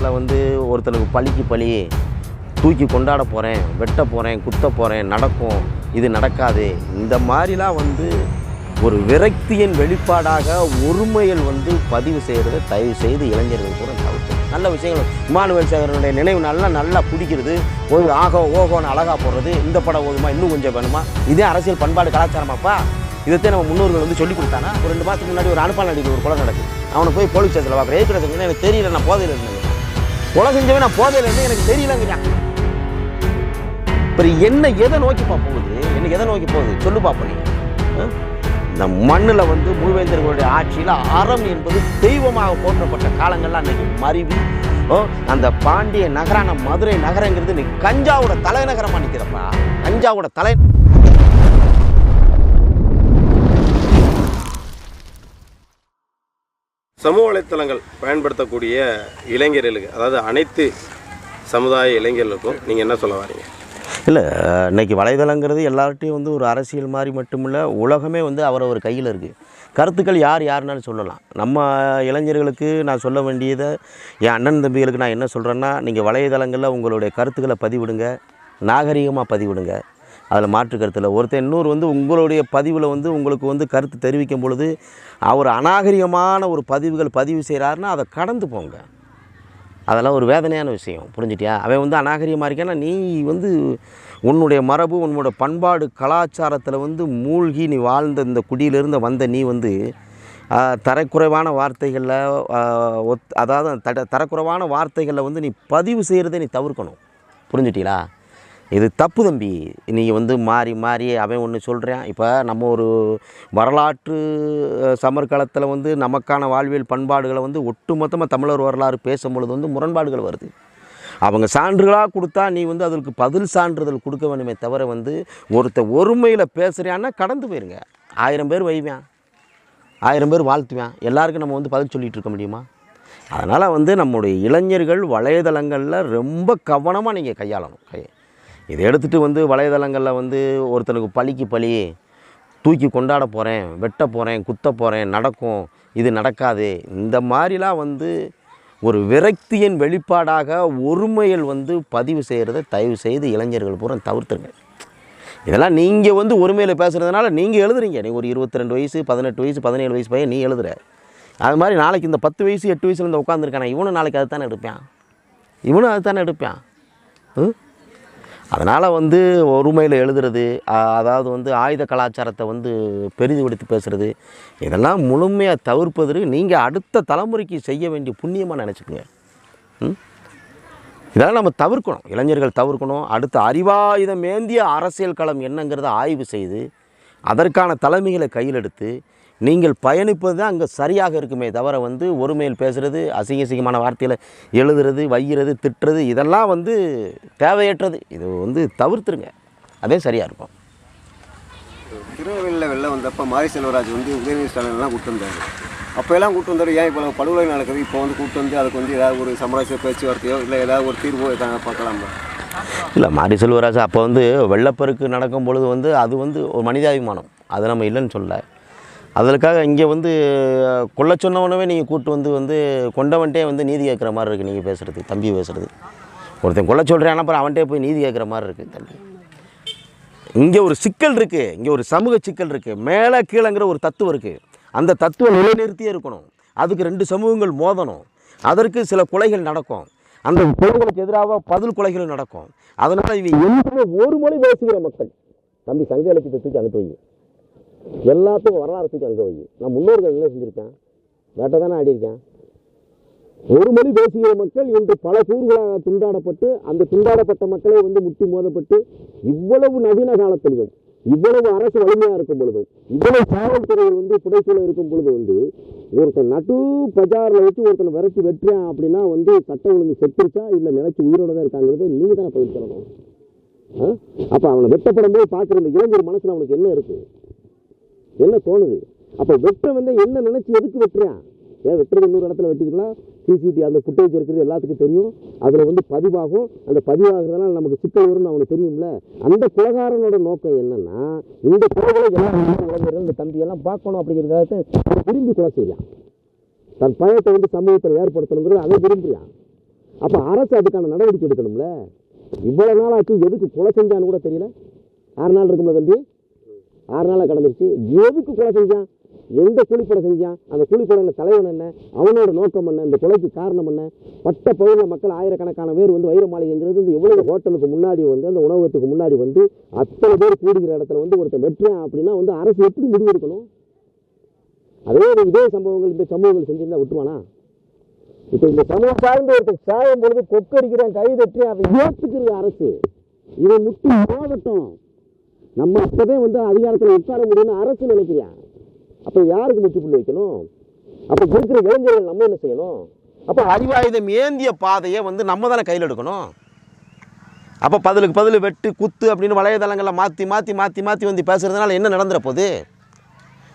காலத்தில் வந்து ஒருத்தனுக்கு பழிக்கு பழி தூக்கி கொண்டாட போகிறேன் வெட்ட போகிறேன் குத்த போகிறேன் நடக்கும் இது நடக்காது. இந்த மாதிரிலாம் வந்து ஒரு விரக்தியின் வெளிப்பாடாக ஒருமையில் வந்து பதிவு செய்கிறத தயவு செய்து இளைஞர்கள் கூட தவிர்த்து நல்ல விஷயங்கள். இமானுவேல் சேகரனுடைய நினைவு நல்லா நல்லா பிடிக்கிறது ஒரு ஆகோ ஓகோன்னு அழகா போடுறது. இந்த படம் ஓதுமா? இன்னும் கொஞ்சம் வேணுமா? இதே அரசியல் பண்பாடு கலாச்சாரமாப்பா? இதைத்தான் நம்ம முன்னோர்கள் வந்து சொல்லி கொடுத்தானா? ஒரு ரெண்டு மாதத்துக்கு முன்னாடி ஒரு அனுப்பால் நடிகர் ஒரு கொலை நடக்குது. அவனை போய் போலீஸ் ஸ்டேஷனில் பார்க்குறேன். ஏற்கனவே எனக்கு தெரியல நான் போதையில் இருந்தேன். கொலை செஞ்சவன் நான் போதையிலேருந்து எனக்கு தெரியலங்கிறான் அப்புறம் என்ன எதை நோக்கி போகுது? என்ன எதை நோக்கி போகுது? சொல்லு பார்ப்போம் நீ இந்த மண்ணில் வந்து மூவேந்தர்களுடைய ஆட்சியில் அறம் என்பது தெய்வமாக போற்றப்பட்ட காலங்கள்லாம் அன்றைக்கி மருவி ஓ அந்த பாண்டிய நகரான மதுரை நகரங்கிறது இன்னைக்கு கஞ்சாவோட தலைநகரமாக நிற்கிறப்பா கஞ்சாவோட தலை சமூக வலைத்தளங்கள் பயன்படுத்தக்கூடிய இளைஞர்களுக்கு அதாவது அனைத்து சமுதாய இளைஞர்களுக்கும் நீங்கள் என்ன சொல்ல வரீங்க? இல்லை இன்னைக்கு வலைதளங்கிறது எல்லார்ட்டையும் வந்து ஒரு அரசியல் மாதிரி மட்டுமில்ல உலகமே வந்து அவரவர் கையில் இருக்குது கருத்துக்கள் யார் யாருனாலும் சொல்லலாம். நம்ம இளைஞர்களுக்கு நான் சொல்ல வேண்டியதை என் அண்ணன் தம்பிகளுக்கு நான் என்ன சொல்கிறேன்னா நீங்கள் வலைதளங்களில் உங்களுடைய கருத்துக்களை பதிவிடுங்க நாகரிகமாக பதிவிடுங்க. அதில் மாற்று கருத்தில் ஒருத்தன் இன்னொரு வந்து உங்களுடைய பதிவில் வந்து உங்களுக்கு வந்து கருத்து தெரிவிக்கும் பொழுது அவர் அநாகரிகமான ஒரு பதிவுகள் பதிவு செய்கிறாருன்னா அதை கடந்து போங்க. அதெல்லாம் ஒரு வேதனையான விஷயம். புரிஞ்சிட்டியா? அவன் வந்து அநாகரிகமாக இருக்கேன்னா நீ வந்து உன்னுடைய மரபு உன்னோட பண்பாடு கலாச்சாரத்தில் வந்து மூழ்கி நீ வாழ்ந்த இந்த குடியிலிருந்து வந்த நீ வந்து தரக்குறைவான வார்த்தைகளில் ஒத் அதாவது தட தரக்குறைவான வார்த்தைகளில் வந்து நீ பதிவு செய்கிறத நீ தவிர்க்கணும். புரிஞ்சிட்டீங்களா இது தப்பு தம்பி. நீங்கள் வந்து மாறி மாறி அவன் ஒன்று சொல்கிறேன் இப்போ நம்ம ஒரு வரலாற்று அஹ், சமர்காலத்தில் வந்து நமக்கான வாழ்வியல் பண்பாடுகளை வந்து ஒட்டுமொத்தமாக தமிழர் வரலாறு பேசும் பொழுது வந்து முரண்பாடுகள் வருது. அவங்க சான்றுகளாக கொடுத்தா நீ வந்து அதற்கு பதில் சான்றிதழ் கொடுக்க வேணுமே தவிர வந்து ஒருத்த ஒருமையில் பேசுகிறான்னா கடந்து போயிருங்க. ஆயிரம் பேர் வைவேன். ஆயிரம் பேர் வாழ்த்துவேன். எல்லாருக்கும் நம்ம வந்து பதில் சொல்லிகிட்டு இருக்க முடியுமா? அதனால் வந்து நம்முடைய இளைஞர்கள் வலைதளங்களில் ரொம்ப கவனமாக நீங்கள் கையாளணும். கையை இதை எடுத்துகிட்டு வந்து வலைதளங்களில் வந்து ஒருத்தனுக்கு பழிக்கு பழி தூக்கி கொண்டாட போகிறேன் வெட்ட போகிறேன் குத்த போகிறேன் நடக்கும் இது நடக்காது. இந்த மாதிரிலாம் வந்து ஒரு விரக்தியின் வெளிப்பாடாக ஒருமையில் வந்து பதிவு செய்கிறத தயவு செய்து இளைஞர்கள் பூரா தவிர்த்துருங்க. இதெல்லாம் நீங்கள் வந்து ஒருமையில் பேசுகிறதுனால நீங்கள் எழுதுறீங்க. நீங்கள் ஒரு இருபத்தி ரெண்டு வயசு பதினெட்டு வயசு பதினேழு வயசு பையன் நீ எழுதுற. அது மாதிரி நாளைக்கு இந்த பத்து வயசு எட்டு வயசுலேருந்து உட்காந்துருக்கானே இவனும் நாளைக்கு அது தானே எடுப்பான்? இவனும் அது தானே எடுப்பான்? ம்? அதனால் வந்து ஒருமையில் எழுதுறது அதாவது வந்து ஆயுத கலாச்சாரத்தை வந்து பெரிதுபடுத்தி பேசுகிறது இதெல்லாம் முழுமையாக தவிர்ப்பதற்கு நீங்கள் அடுத்த தலைமுறைக்கு செய்ய வேண்டிய புண்ணியமாக நினச்சிக்கோங்க. இதெல்லாம் நம்ம தவிர்க்கணும். இளைஞர்கள் தவிர்க்கணும். அடுத்த அறிவாயுதம் ஏந்திய அரசியல் களம் என்னங்கிறத ஆய்வு செய்து அதற்கான தலைமைகளை கையில் எடுத்து நீங்கள் பயணிப்பது தான் அங்கே சரியாக இருக்குமே தவிர வந்து ஒருமையில் பேசுகிறது அசிங்க அசிங்கமான வார்த்தையில் எழுதுறது வைகிறது திட்டுறது இதெல்லாம் வந்து தேவையற்றது. இது வந்து தவிர்த்துருங்க. அதே சரியாக இருக்கும். திருநெல்வேலியில் வெளில வந்தப்போ மாரி செல்வராஜ் வந்து உதயநிதி ஸ்டாலின் எல்லாம் கூட்டு வந்தார். அப்போ எல்லாம் கூட்டு வந்தார் ஏன் இப்போ படுகொலை நடக்குது? இப்போ வந்து கூட்டு வந்து அதுக்கு வந்து ஏதாவது ஒரு சமரச பேச்சுவார்த்தையோ இல்லை ஏதாவது ஒரு தீர்வோ பார்க்கலாமா? இல்லை மாரி செல்வராஜ் அப்போ வந்து வெள்ளப்பெருக்கு நடக்கும் பொழுது வந்து அது வந்து ஒரு மனிதாபிமானம். அது நம்ம இல்லைன்னு சொல்ல அதற்காக இங்கே வந்து கொல்ல சொன்னவனவே நீங்கள் கூப்பிட்டு வந்து வந்து கொண்டவன்ட்டே வந்து நீதி கேட்குற மாதிரி இருக்குது நீங்கள் பேசுகிறது தம்பி பேசுகிறது ஒருத்தன் கொல்ல சொல்கிறேன் அப்புறம் அவன்கிட்டே போய் நீதி கேட்குற மாதிரி இருக்குது தம்பி. இங்கே ஒரு சிக்கல் இருக்குது இங்கே ஒரு சமூக சிக்கல் இருக்குது மேலே கீழங்கிற ஒரு தத்துவம் இருக்குது அந்த தத்துவம் நிலைநிறுத்தியே இருக்கணும். அதுக்கு ரெண்டு சமூகங்கள் மோதணும். அதற்கு சில கொலைகள் நடக்கும். அந்த கொலைகளுக்கு எதிராக பதில் கொலைகள் நடக்கும். அதனால் இவங்க எந்த ஒரு மொழி பேசுகிற மக்கள்? தம்பி சங்க இலக்கியத்தை தூக்கி அனுப்பி எல்லாத்துக்கும் வரலாறு தூக்கி அங்கே வை நான் முன்னோர்கள் என்ன செஞ்சுருக்கேன்? வேட்டை தானே ஆடியிருக்கேன். ஒரு மொழி பேசுகிற மக்கள் இன்று பல கூறுகளாக துண்டாடப்பட்டு அந்த துண்டாடப்பட்ட மக்களை வந்து முட்டி மோதப்பட்டு இவ்வளவு நவீன காலத்திலும் இவ்வளவு அரசு வலிமையாக இருக்கும் பொழுதும் இவ்வளவு காவல்துறையில் வந்து புடைசூழ இருக்கும் பொழுது வந்து ஒருத்தன் நட்டு பஜாரில் வச்சு ஒருத்தனை விரட்டி வெட்டுறேன் அப்படின்னா வந்து சட்ட ஒழுங்கு செத்துருச்சா? இல்லை நினைச்சு உயிரோட தான் இருக்காங்கிறது நீங்கள் தானே பதில் சொல்லணும். அப்போ அவனை வெட்டப்படும் போது பார்க்குற இந்த இளைஞர் மனசில் அவனுக்கு என்ன இருக்குது என்ன தோணுது? அப்போ வெட்ட வந்து என்ன நினைச்சு எதுக்கு வெட்டுறான் ஏன் வெட்டுறது இன்னொரு இடத்துல வெட்டிக்கலாம் சிசிடிவி அந்த ஃபுட்டேஜ் இருக்கிறது எல்லாத்துக்கும் தெரியும். அதில் வந்து பதிவாகும். அந்த பதிவாகிறதுனால நமக்கு சிக்கல் வரும்னு அவனுக்கு தெரியும்ல. அந்த குலகாரனோட நோக்கம் என்னன்னா இந்த குலகளை எல்லாம் இந்த தம்பியெல்லாம் பார்க்கணும் அப்படிங்கிறத விரும்பி கொலை செய்யலாம் தன் பயத்தை வந்து சமூகத்தில் ஏற்படுத்தணுங்கிறது அதை விரும்புகிறான் அப்போ அரசு அதுக்கான நடவடிக்கை எடுக்கணும்ல? இவ்வளோ நாள் ஆச்சு எதுக்கு கொலை செஞ்சான்னு கூட தெரியல. ஆறு நாள் இருக்கும்ல தம்பி? ஆறு நாளாக கடந்துருச்சு. எதுக்கு கொலை செஞ்சான்? எந்த குழிப்படை செஞ்சான்? அந்த குழிப்படையில் தலைவன் என்ன? அவனோட நோக்கம் என்ன? இந்த கொலைக்கு காரணம் என்ன? பட்ட பகுதியில் மக்கள் ஆயிரக்கணக்கான பேர் வந்து வைர மாளிகைங்கிறது இந்த எவ்வளவு ஹோட்டலுக்கு முன்னாடி வந்து அந்த உணவகத்துக்கு முன்னாடி வந்து அத்தனை பேர் கூடுகிற இடத்துல வந்து ஒருத்தர் வெட்டுறான் அப்படின்னா வந்து அரசு எப்படி முடிவெடுக்கணும் அதே இதே சம்பவங்கள் இந்த சம்பவங்கள் செஞ்சிருந்தா விட்டுவானா இப்போ இந்த சமூகம் சார்ந்த ஒருத்தர் சாயும் பொழுது கொக்கடிக்கிறான் கை தட்டி அதை ஏற்றுக்கிறது அரசு. இதை முட்டி மாவட்டம். நம்ம அப்பவே வந்து அதிகாரத்தில் உட்கார முடியும்னு அரசு நினைக்கிறியா? அப்போ யாருக்கு முற்றுப்புள்ளி வைக்கணும்? அப்போ இருக்கிற இளைஞர்கள் நம்ம என்ன செய்யணும்? அப்போ அறிவாயுதம் ஏந்திய பாதையை வந்து நம்ம தானே கையில் எடுக்கணும்? அப்போ பதிலுக்கு பதில் வெட்டு குத்து அப்படின்னு வளையதளங்களை மாற்றி மாற்றி மாற்றி மாற்றி வந்து பேசுறதுனால என்ன நடந்துற போகுது?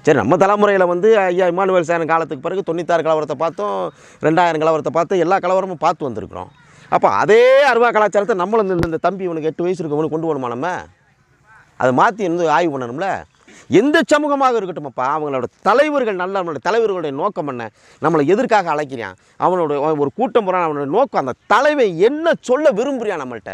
சரி நம்ம தலைமுறையில் வந்து ஐயா இமானுவேல் சேனல் காலத்துக்கு பிறகு தொண்ணூத்தாறு கலவரத்தை பார்த்தோம் ரெண்டாயிரம் கலவரத்தை பார்த்தோம் எல்லா கலவரமும் பார்த்து வந்திருக்கிறோம். அப்போ அதே அருவா கலாச்சாரத்தை நம்மளும் இந்த- இந்த தம்பி இவனுக்கு எட்டு வயசு இருக்கவனுக்கு கொண்டு வரணுமா நம்ம? அதை மாற்றி வந்து ஆய்வு பண்ணணும்ல? எந்த சமூகமாக இருக்கட்டும்ப்பா அவங்களோட தலைவர்கள் நல்ல அவனோட தலைவர்களுடைய நோக்கம் என்ன? நம்மளை எதற்காக அழைக்கிறான் அவனோட ஒரு கூட்டம் போகிறான் அவனோட நோக்கம் அந்த தலைவன் என்ன சொல்ல விரும்புகிறான் நம்மள்கிட்ட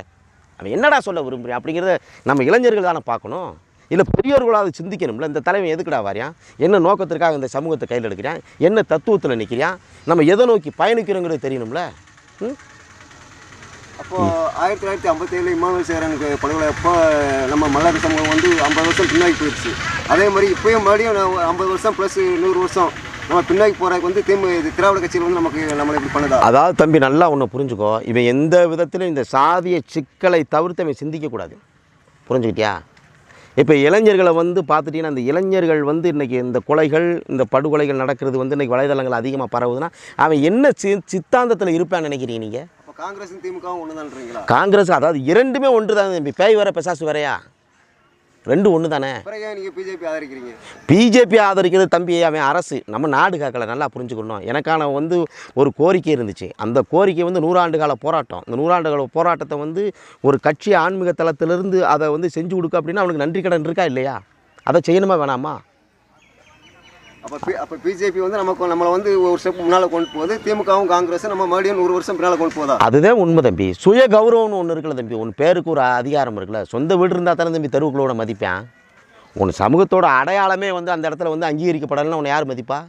அவன் என்னடா சொல்ல விரும்புகிறான் அப்படிங்கிறத நம்ம இளைஞர்கள் தானே பார்க்கணும். இல்லை பெரியவர்களாவது சிந்திக்கணும்ல இந்த தலைவன் எதுக்குடா வாரியான் என்ன நோக்கத்திற்காக இந்த சமூகத்தை கையில் எடுக்கிறான் என்ன தத்துவத்தில் நிற்கிறான் நம்ம எதை நோக்கி பயணிக்கிறோங்கிறது தெரியணும்ல. ம்? அப்போ ஆயிரத்தி தொள்ளாயிரத்தி ஐம்பத்தேழு இமானுவல் சேரனுக்கு படுகொலை அப்போ நம்ம மல்லாரி சமூகம் வந்து ஐம்பது வருஷம் பின்னாடி போயிடுச்சு. அதே மாதிரி இப்போயும் மறுபடியும் நான் ஐம்பது வருஷம் ப்ளஸ் நூறு வருஷம் நம்ம பின்னாடி போகிறதுக்கு வந்து திமு இது திராவிட கட்சியில் வந்து நமக்கு நம்மளை இப்படி பண்ணுதா? அதாவது தம்பி நல்லா ஒன்று புரிஞ்சுக்கோ. இவன் எந்த விதத்திலும் இந்த சாதிய சிக்கலை தவிர்த்து அவன் சிந்திக்கக்கூடாது புரிஞ்சுக்கிட்டியா? இப்போ இளைஞர்களை வந்து பார்த்துட்டீங்கன்னா அந்த இளைஞர்கள் வந்து இன்றைக்கி இந்த கொலைகள் இந்த படுகொலைகள் நடக்கிறது வந்து இன்றைக்கி வலைதளங்கள் அதிகமாக பரவுதுன்னா அவன் என்ன சி சித்தாந்தத்தில் இருப்பான்னு நினைக்கிறீங்க நீங்கள் அப்போ காங்கிரஸும் திமுகவும் ஒன்று தான்றீங்களா காங்கிரஸ் அதாவது இரண்டுமே ஒன்று தான் தம்பி. பேய் வேற பெசாசு வேறையா? ரெண்டு ஒன்று தானே நீங்கள் பிஜேபி ஆதரிக்கிறீங்க? பிஜேபி ஆதரிக்கிறது தம்பி அவன் அரசு. நம்ம நாடு காக்கலை நல்லா புரிஞ்சுக்கணும். எனக்கான வந்து ஒரு கோரிக்கை இருந்துச்சு. அந்த கோரிக்கை வந்து நூறாண்டு கால போராட்டம். இந்த நூறாண்டு கால போராட்டத்தை வந்து ஒரு கட்சி ஆன்மீக தளத்திலிருந்து அதை வந்து செஞ்சு கொடுக்க அப்படின்னா அவனுக்கு நன்றி கடன் இருக்கா இல்லையா? அதை செய்யணுமா வேணாமா? அப்போ பி அப்போ பிஜேபி வந்து நமக்கு நம்மளை வந்து ஒரு ஸ்டெப் முன்னால் கொண்டு போகுது. திமுகவும் காங்கிரஸும் நம்ம மறுபடியும் நூறு வருஷம் பின்னால் கொண்டு போதா? அதுதான் உண்மை தம்பி. சுய கௌரவம்னு ஒன்று இருக்குல்ல தம்பி. உன் பேருக்கு ஒரு அதிகாரம் இருக்குல்ல. சொந்த வீடு இருந்தால் தானே தம்பி தெருவுக்குள்ளோட மதிப்பேன். உன் சமூகத்தோட அடையாளமே வந்து அந்த இடத்துல வந்து அங்கீகரிக்கப்படலைன்னா உன்னை யார் மதிப்பா?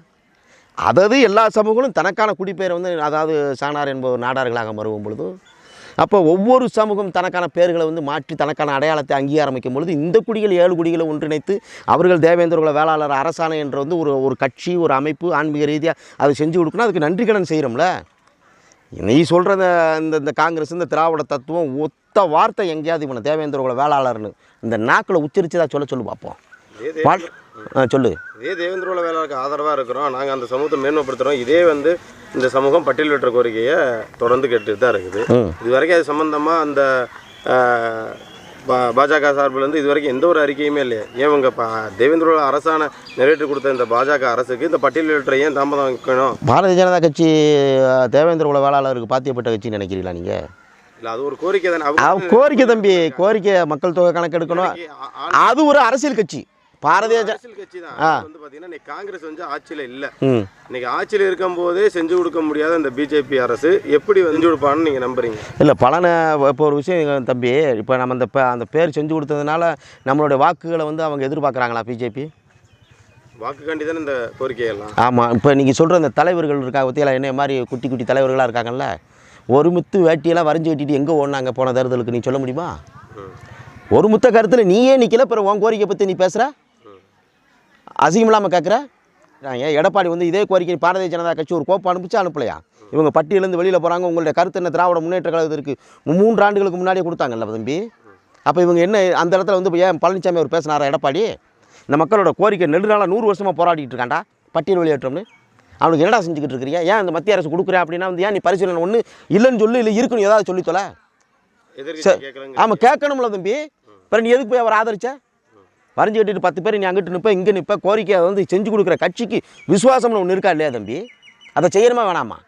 அதாவது எல்லா சமூகங்களும் தனக்கான குடிப்பெயரை வந்து அதாவது சாணார் என்பவர் நாடார்களாக மறுவும் பொழுது அப்போ ஒவ்வொரு சமூகம் தனக்கான பெயர்களை வந்து மாற்றி தனக்கான அடையாளத்தை அங்கீகாரமிக்கும் பொழுது இந்த குடிகள் ஏழு குடிகளை ஒன்றிணைத்து அவர்கள் தேவேந்திரகுல வேளாளர் அரசாணை என்ற வந்து ஒரு ஒரு கட்சி ஒரு அமைப்பு ஆன்மீக ரீதியாக அதை செஞ்சு கொடுக்கணும். அதுக்கு நன்றி கடன் செய்கிறோம்ல நீ சொல்கிற இந்த இந்த காங்கிரஸ் இந்த திராவிட தத்துவம் ஒத்த வார்த்தை எங்கேயாவது இவனை தேவேந்திரகுல வேளாளர்னு இந்த நாக்கில் உச்சரிச்சதா சொல்ல சொல்லு பார்ப்போம் சொல்லு. இதே தேவேந்திரோல வேளாளுக்கு ஆதரவாக இருக்கிறோம். நாங்கள் அந்த சமூகத்தை மேன்மைப்படுத்துகிறோம் இதே வந்து இந்த சமூகம் பட்டியல் வெட்டுற கோரிக்கையை தொடர்ந்து கேட்டுட்டு தான் இருக்குது. ம். இது வரைக்கும் அது சம்மந்தமாக அந்த பாஜக சார்பிலேருந்து இது வரைக்கும் எந்த ஒரு அறிக்கையுமே இல்லையே. ஏன் இவங்க தேவேந்திரோட அரசாணை நிறைவேற்றி கொடுத்த இந்த பாஜக அரசுக்கு இந்த பட்டியல் வெட்டுற ஏன் தாமதம் வைக்கணும்? பாரதிய ஜனதா கட்சி தேவேந்திர வேளாளருக்கு பாத்தியப்பட்ட கட்சின்னு நினைக்கிறீங்களா நீங்கள் இல்லை அது ஒரு கோரிக்கை தானே. கோரிக்கை தம்பி கோரிக்கை மக்கள் தொகை கணக்கெடுக்கணும். அது ஒரு அரசியல் கட்சி. பாரதிய கட்சி தான். வந்து பார்த்தீங்கன்னா இன்னைக்கு காங்கிரஸ் வந்து ஆட்சியில் இல்லை. ம். இன்னைக்கு ஆட்சியில் இருக்கும்போதே செஞ்சு கொடுக்க முடியாத இந்த பிஜேபி அரசு எப்படி செஞ்சு கொடுப்பான்னு நீங்கள் நம்புறீங்க? இல்லை பலனை இப்போ ஒரு விஷயம் தம்பி இப்போ நம்ம அந்த அந்த பேர் செஞ்சு கொடுத்ததுனால நம்மளுடைய வாக்குகளை வந்து அவங்க எதிர்பார்க்குறாங்களா பிஜேபி? வாக்குக்காண்டி தானே இந்த கோரிக்கையெல்லாம்? ஆமாம் இப்போ நீங்கள் சொல்கிற இந்த தலைவர்கள் இருக்கா பற்றியெல்லாம் என்ன மாதிரி குட்டி குட்டி தலைவர்களாக இருக்காங்கல்ல ஒரு முத்து வேட்டியெல்லாம் வரைஞ்சி கட்டிட்டு எங்கே ஓடினாங்க போன தேர்தலுக்கு நீ சொல்ல முடியுமா. ஒரு முத்த கருத்தில் நீயே நிற்கல பிறகு உன் கோரிக்கை பற்றி நீ பேசுகிற அசிங்கம் இல்லாமல் கேட்குற ஏன் எடப்பாடி வந்து இதே கோரிக்கை பாரதிய ஜனதா கட்சி ஒரு கோப்பு அனுப்பிச்சு அனுப்பலையா? இவங்க பட்டியலேருந்து வெளியில் போகிறாங்க உங்களுடைய கருத்து என்ன? திராவிட முன்னேற்ற கழகத்திற்கு மூன்று ஆண்டுகளுக்கு முன்னாடியே கொடுத்தாங்கல்ல தம்பி. அப்போ இவங்க என்ன அந்த இடத்துல வந்து ஏன் பழனிசாமி அவர் பேசினாரா எடப்பாடி? இந்த மக்களோட கோரிக்கை நெடுநாளாக நூறு வருஷமாக போராடிட்டு இருக்காண்டா பட்டியல் வெளியேற்றம்னு. அவனுக்கு என்னடா செஞ்சுக்கிட்டு இருக்கிறீங்க? ஏன் இந்த மத்திய அரசு கொடுக்குறேன் அப்படின்னா வந்து ஏன் நீ பரிசீலனை ஒன்று இல்லைன்னு சொல்லு இல்லை இருக்குன்னு ஏதாவது சொல்லித் தொலை. ஆமாம் கேட்கணும்ல தம்பி. அப்புறம் நீ எதுக்கு போய் அவர் ஆதரிச்ச? வரைஞ்சி கட்டிட்டு பத்து பேர் நீ அங்கிட்டு நிற்ப இங்கே நிற்ப கோரிக்கை அதை வந்து செஞ்சு கொடுக்குற கட்சிக்கு விசுவாசம்னு ஒன்று இருக்கா இல்லையா தம்பி? அதை செய்யணுமா வேணாமா?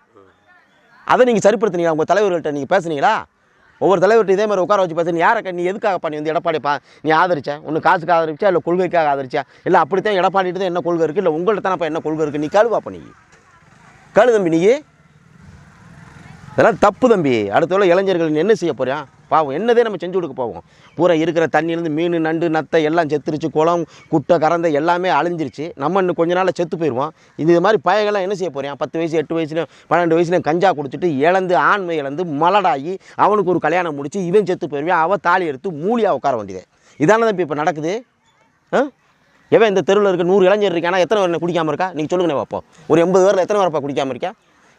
அதை நீங்கள் சரிப்படுத்துனீங்க உங்கள் தலைவர்கள்ட்ட நீங்கள் பேசுனீங்களா? ஒவ்வொரு தலைவர்கிட்ட இதே மாதிரி உட்கார வச்சு பேச நீ யாரை நீ எதுக்காக நீ வந்து எடப்பாடி பா நீ ஆதரிச்ச? ஒன்று காசுக்கு ஆதரிச்சா இல்லை கொள்கைக்காக ஆதரிச்சா இல்லை அப்படித்தான் எடப்பாடிட்டு தான் என்ன கொள்கை இருக்குது இல்லை உங்கள்ட்ட தானப்பா என்ன கொள்கை இருக்குது நீ கழுவாப்பா நீ. கழு தம்பி நீ. இதெல்லாம் தப்பு தம்பி. அடுத்த உள்ள இளைஞர்கள் என்ன செய்ய போகிறான் பாவம் என்னதே நம்ம செஞ்சு கொடுக்க போவோம். பூரா இருக்கிற தண்ணியிலேருந்து மீன் நண்டு நத்தை எல்லாம் செத்துருச்சு குளம் குட்டை கறந்த எல்லாமே அழிஞ்சிருச்சு. நம்ம இன்னும் கொஞ்ச நாளில் செத்து போயிடுவோம் இது மாதிரி பயங்கள்லாம் என்ன செய்ய போகிறேன் பத்து வயசு எட்டு வயசுல பன்னெண்டு வயசுல கஞ்சா கொடுத்துட்டு இழந்து ஆண்மை இழந்து மலடாகி அவனுக்கு ஒரு கல்யாணம் முடிச்சு இவன் செத்து போயிடுவான் அவன் தாலி எடுத்து மூலியாக உட்கார வேண்டியது. இதானே தான் இப்போ நடக்குது? ஆ? எவன் இந்த தெருவில் இருக்க நூறு இளைஞர் இருக்கானா எத்தனை பேர் குடிக்காமல் இருக்கா? நீங்கள் சொல்லுங்கண்ணே பார்ப்போம் ஒரு எண்பது பேரில் எத்தனை பேரப்பா குடிக்காமல் இருக்கா?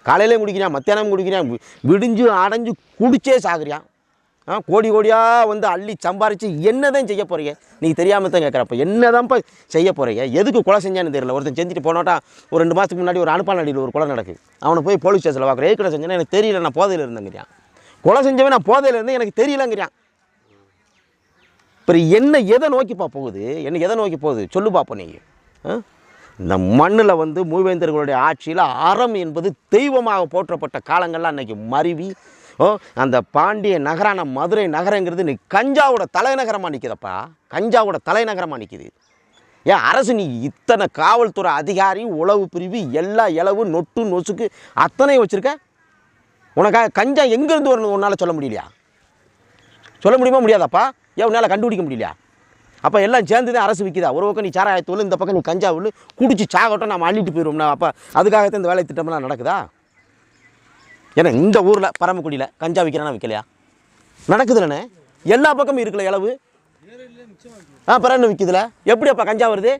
காலையிலையும் குடிக்கிறான் மத்தியானம் குடிக்கிறான் விடிஞ்சு அடைஞ்சு குடிச்சே சாகுறியான் கோடி கோடியாக வந்து அள்ளி சம்பாரித்து என்னதான் செய்ய போகிறீங்க நீங்கள் தெரியாமல் தான் கேட்குறப்ப என்னதான்ப்பா செய்ய போகிறீங்க எதுக்கு கொலை செஞ்சான்னு தெரியல. ஒருத்தன் செஞ்சுட்டு போனோட்டா ஒரு ரெண்டு மாதத்துக்கு முன்னாடி ஒரு அனுப்பானடியில் ஒரு கொலை நடக்குது. அவனை போய் போலீஸ் ஸ்டேஷனில் பார்க்குறேன். ஏற்கனவே செஞ்சேன்னா எனக்கு தெரியல. நான் போதையில் இருந்தேங்கிறான். கொலை செஞ்சவன் நான் போதையில் இருந்தேன். எனக்கு தெரியலங்கிறான். இப்போ என்ன எதை நோக்கிப்பா போகுது? என்ன எதை நோக்கி போகுது? சொல்லு பார்ப்போம் நீ இந்த மண்ணில் வந்து மூவேந்தர்களுடைய ஆட்சியில் அறம் என்பது தெய்வமாக போற்றப்பட்ட காலங்கள்லாம் அன்றைக்கி மருவி ஓ அந்த பாண்டிய நகரான மதுரை நகரங்கிறது நீ கஞ்சாவோட தலைநகரமாக நிற்குதப்பா கஞ்சாவோட தலைநகரமாக நிற்கிது ஏன் அரசு நீ இத்தனை காவல்துறை அதிகாரி உளவு பிரிவு எல்லா இளவு நொட்டு நொசுக்கு அத்தனையும் வச்சுருக்க? உனக்காக கஞ்சா எங்கேருந்து வரணும் உன்னால் சொல்ல முடியலையா? சொல்ல முடியுமா முடியாதாப்பா? ஏன் உன்னால் கண்டுபிடிக்க முடியலையா? அப்போ எல்லாம் சேர்ந்து தான் அரசு விற்கிதா ஒரு பக்கம் நீ சாராயத்தூள் இந்த பக்கம் நீ கஞ்சா உள்ள குடிச்சு சாகட்டும் நம்ம அள்ளிட்டு போயிடுவோம்னா அப்போ அதுக்காகத்தான் இந்த வேலை திட்டம்லாம் நடக்குதா? ஏன்னா இந்த ஊரில் பரமக்குடியில் கஞ்சா விற்கிறானா விற்கலையா நடக்குதுலண்ணே. எல்லா பக்கமும் இருக்குல்ல இளவு? ஆ பிறகு என்ன விற்கிதுல எப்படி அப்போ கஞ்சா வருது?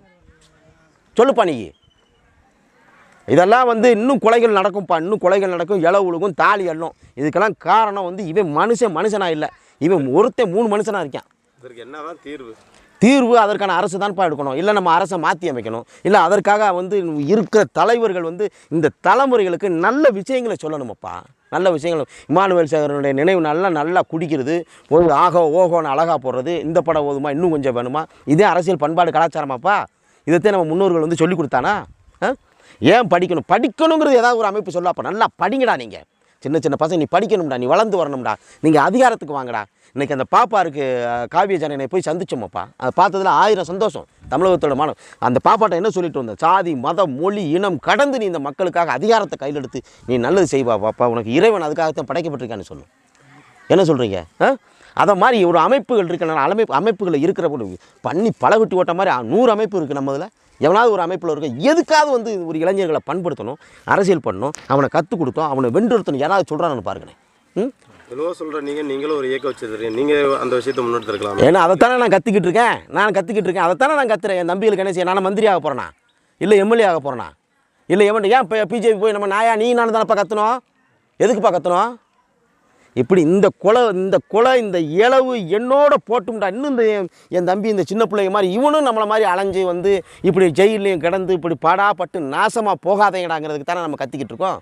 சொல்லுப்பா நீ. இதெல்லாம் வந்து இன்னும் கொலைகள் நடக்கும்ப்பா. இன்னும் கொலைகள் நடக்கும். இளவு உழுகும் தாலி அள்ளும். இதுக்கெல்லாம் காரணம் வந்து இவன் மனுஷன் மனுஷனா இல்லை. இவன் ஒருத்தன் மூணு மனுஷனாக இருக்கான். இதற்கு என்னதான் தீர்வு? தீர்வு அதற்கான அரசு தான்ப்பா எடுக்கணும். இல்லை நம்ம அரசை மாற்றி அமைக்கணும். இல்லை அதற்காக வந்து இருக்கிற தலைவர்கள் வந்து இந்த தலைமுறைகளுக்கு நல்ல விஷயங்களை சொல்லணுமப்பா. நல்ல விஷயங்கள். இமானுவேல் சேகரனுடைய நினைவு நல்லா நல்லா குடிக்கிறது. ஒரு ஆகோ ஓகோன்னு அழகா போடுறது. இந்த படம் ஓதுமா இன்னும் கொஞ்சம் வேணுமா? இதே அரசியல் பண்பாடு கலாச்சாரமாப்பா. இதைத்தான் நம்ம முன்னோர்கள் வந்து சொல்லி கொடுத்தானா? ஏன் படிக்கணும்? படிக்கணுங்கிறது ஏதாவது ஒரு அமைப்பு சொல்லாப்பா நல்லா படிங்கடா நீங்கள் சின்ன சின்ன பசங்க நீ படிக்கணும்டா நீ வளர்ந்து வரணும்டா நீங்கள் அதிகாரத்துக்கு வாங்கடா. இன்னைக்கு அந்த பாப்பாருக்கு காவிய ஜனனை போய் சந்திச்சோமப்பா. அதை பார்த்ததுல ஆயிரம் சந்தோஷம் தமிழகத்தோட மானம். அந்த பாப்பாட்ட என்ன சொல்லிட்டு வந்த? சாதி மதம் மொழி இனம் கடந்து நீ இந்த மக்களுக்காக அதிகாரத்தை கையில் எடுத்து நீ நல்லது செய்வா பாப்பா. உனக்கு இறைவன் அதுக்காகத்தான் படைக்கப்பட்டிருக்கான்னு சொல்லு. என்ன சொல்கிறீங்க ஆ? அதை மாதிரி ஒரு அமைப்புகள் இருக்கிறனால அமைப்பு அமைப்புகள் இருக்கிற பண்ணி பண்ணி விட்டு ஓட்ட மாதிரி நூறு அமைப்பு இருக்குது நம்மதில் எவனாவது ஒரு அமைப்பில் இருக்க எதுக்காவது வந்து ஒரு இளைஞர்களை பண்படுத்தணும் அரசியல் பண்ணணும் அவனை கற்றுக் கொடுத்தோம் அவனை வென்றுறுத்தணும் யாராவது சொல்கிறான்னு பாருங்கண்ணே ம்? என்னவோ சொல்கிற நீங்கள் நீங்களும் ஒரு இயக்கம் வச்சிருக்கீங்க நீங்கள் அந்த விஷயத்தை முன்னெடுத்துருக்கலாம் ஏன்னா அதைத்தானே நான் கற்றுக்கிட்டு இருக்கேன். நான் கற்றுக்கிட்டு இருக்கேன். அதைத்தானே நான் கத்துறேன். என் தம்பிகளுக்கு என்ன செய்ய நான் மந்திரி ஆக போகிறேனா இல்லை எம்எல்ஏ ஆக போகிறேனா இல்லை எவன் ஏன் இப்போ பிஜேபி போய் நம்ம நாயா நீ நான் தானப்பா கத்தணும்? எதுக்குப்பா கத்தணும்? இப்படி இந்த கொலை இந்த கொலை இந்த இளவு என்னோட போட்டும்டா. இன்னும் இந்த என் தம்பி இந்த சின்ன பிள்ளைங்க மாதிரி இவனும் நம்மளை மாதிரி அலைஞ்சு வந்து இப்படி ஜெயிலையும் கிடந்து இப்படி பாடாப்பட்டு நாசமாக போகாதேங்கடாங்கிறதுக்கு தானே நம்ம கத்திக்கிட்டு இருக்கோம்.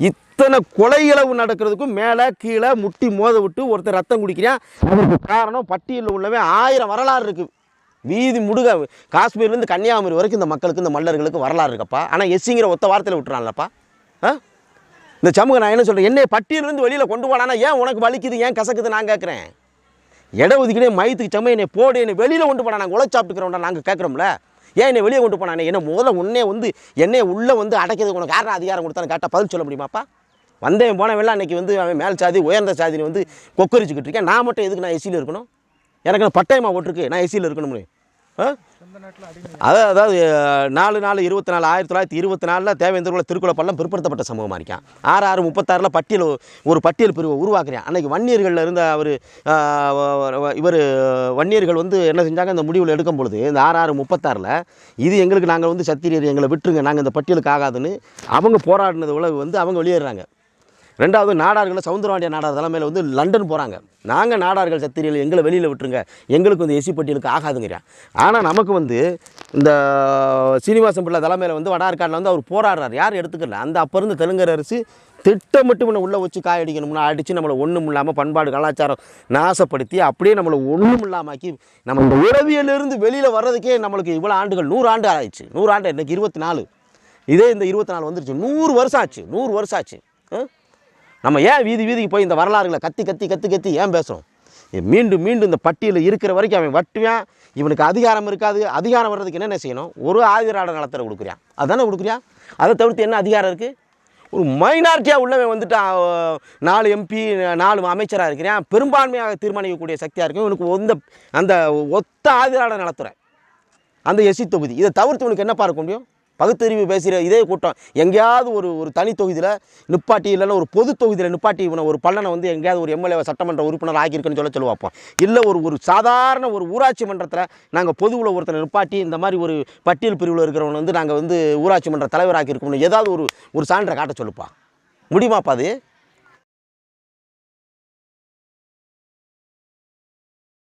இத்தனை கொலை இளவு நடக்கிறதுக்கும் மேலே கீழே முட்டி மோத விட்டு ஒருத்தர் ரத்தம் குடிக்கிறான். அதற்கு காரணம் பட்டியலில் உள்ளவன் ஆயிரம் வரலாறு இருக்குது வீதி முடுக காஷ்மீர்லேருந்து கன்னியாகுமரி வரைக்கும் இந்த மக்களுக்கு இந்த மல்லர்களுக்கு வரலாறு இருக்கப்பா. ஆனால் எஸ்சிங்கிற ஒத்த வார்த்தையில் விட்டுறான்லப்பா. ஆ? இந்த சமூக நான் என்ன சொல்கிறேன் என்னை பட்டியலிருந்து வெளியில் கொண்டு போனானா ஏன் உனக்கு வலிக்குது? ஏன் கசக்குது? நான் கேட்குறேன் இட ஒதுக்கினே மயத்துக்கு சமயம் என்னை போடு என்னை வெளியில் கொண்டு போனா நாங்கள் உழைச்சாப்பிட்டுக்கிறோம்டா நாங்கள் கேட்குறோம்ல ஏன் என்னை வெளியே கொண்டு போனானே? என்ன முதல்ல உன்னே வந்து என்னை உள்ளே வந்து அடைக்கிறது உனக்கு காரணம் அதிகாரம் கொடுத்தான்னு கேட்டால் பதில் சொல்ல முடியுமாப்பா? வந்தேன் போனவெல்லாம் அன்றைக்கி வந்து அவன் மேல் சாதி உயர்ந்த சாதிని வந்து கொக்கரிச்சுக்கிட்டு இருக்கேன். நான் மட்டும் எதுக்கு நான் எசியில் இருக்கணும்? எனக்கு பட்டயமாக ஓட்டிருக்கு? நான் எசியில் இருக்கணும்னு. அதாவது அதாவது நாலு நாலு இருபத்தி நாலு ஆயிரத்தி தொள்ளாயிரத்தி இருபத்தி நாலில் தேவேந்திரகுல திருக்குளப்பள்ளம் பிற்படுத்தப்பட்ட சமூகமாக இருக்கான் ஆறு ஆறு முப்பத்தாறில் பட்டியல் ஒரு பட்டியல் பிரிவை உருவாக்குறேன். அன்னைக்கு வன்னியர்களில் இருந்த அவர் இவர் வன்னியர்கள் வந்து என்ன செஞ்சாங்க? இந்த முடிவில் எடுக்கும் பொழுது இந்த ஆறு ஆறு முப்பத்தாறில் இது எங்களுக்கு நாங்கள் வந்து சத்திரியர் எங்களை விட்டுருங்க நாங்கள் இந்த பட்டியலுக்கு ஆகாதுன்னு அவங்க போராடினது உலகு வந்து அவங்க வெளியேறாங்க ரெண்டாவது நாடார்கள் சவுந்தரவாண்டிய நாடார் தலைமையில் வந்து லண்டன் போகிறாங்க நாங்கள் நாடார்கள் சத்திரியில் எங்களை வெளியில் விட்டுருங்க. எங்களுக்கு வந்து எஸ்சி பட்டியலுக்கு ஆகாதுங்கிறான் ஆனால் நமக்கு வந்து இந்த சீனிவாசன் பிள்ளை தலைமையில் வந்து வடார்காட்டில் வந்து அவர் போராடுறார். யார் எடுத்துக்கல? அந்த அப்போ இருந்த தெலுங்கர் அரசு திட்டமிட்டு இவனை உள்ளே வச்சு காயடிக்கணும்னா அடித்து நம்மளை ஒன்றும் இல்லாமல் பண்பாடு கலாச்சாரம் நாசப்படுத்தி அப்படியே நம்மளை ஒன்றும் இல்லாமாக்கி நம்ம இந்த உறவியலிருந்து வெளியில் வர்றதுக்கே நம்மளுக்கு இவ்வளோ ஆண்டுகள் நூறு ஆண்டு ஆயிடுச்சு. நூறு ஆண்டு இன்றைக்கி இருபத்தி நாலு. இதே இந்த இருபத்தி நாலு வந்துருச்சு. நூறு வருஷம் ஆச்சு. நூறு வருஷம் ஆச்சு. நம்ம ஏன் வீதி வீதிக்கு போய் இந்த வரலாறுகளை கத்தி கத்தி கத்தி கத்தி ஏன் பேசுகிறோம் மீண்டும் மீண்டும் இந்த பட்டியலில் இருக்கிற வரைக்கும் அவன் வட்டுவான். இவனுக்கு அதிகாரம் இருக்காது. அதிகாரம் வர்றதுக்கு என்னென்ன செய்யணும்? ஒரு ஆதிராட நலத்தரை கொடுக்குறான் அதானே கொடுக்குறியா? அதை தவிர்த்து என்ன அதிகாரம் இருக்குது ஒரு மைனாரிட்டியாக உள்ளவன் வந்துட்டு நாலு எம்பி நாலு அமைச்சராக இருக்கிறேன். பெரும்பான்மையாக தீர்மானிக்கக்கூடிய சக்தியாக இருக்கும் இவனுக்கு ஒந்த அந்த ஒத்த ஆதிராட நலத்துறை அந்த எஸ்சி தொகுதி. இதை தவிர்த்து உனக்கு என்னப்பா இருக்க முடியும்? பகுத்தறிவு பேசுகிற இதே கூட்டம். எங்கேயாவது ஒரு ஒரு தனி தொகுதியில் நிப்பாட்டி இல்லைன்னா ஒரு பொது தொகுதியில் நிப்பாட்டி இவனை ஒரு பல்லனை வந்து எங்கேயாவது ஒரு எம்எல்ஏ சட்டமன்ற உறுப்பினர் ஆகியிருக்குன்னு சொல்ல சொல்லுவாப்போம் இல்லை ஒரு ஒரு சாதாரண ஒரு ஊராட்சி மன்றத்தில் நாங்கள் பொதுவில் ஒருத்தரை நிப்பாட்டி இந்த மாதிரி ஒரு பட்டியல் பிரிவில் இருக்கிறவனை வந்து நாங்கள் வந்து ஊராட்சி மன்ற தலைவர் ஆக்கியிருக்கோம்னு ஏதாவது ஒரு ஒரு சான்றை காட்ட சொல்லுப்பா. முடியுமாப்பா அது?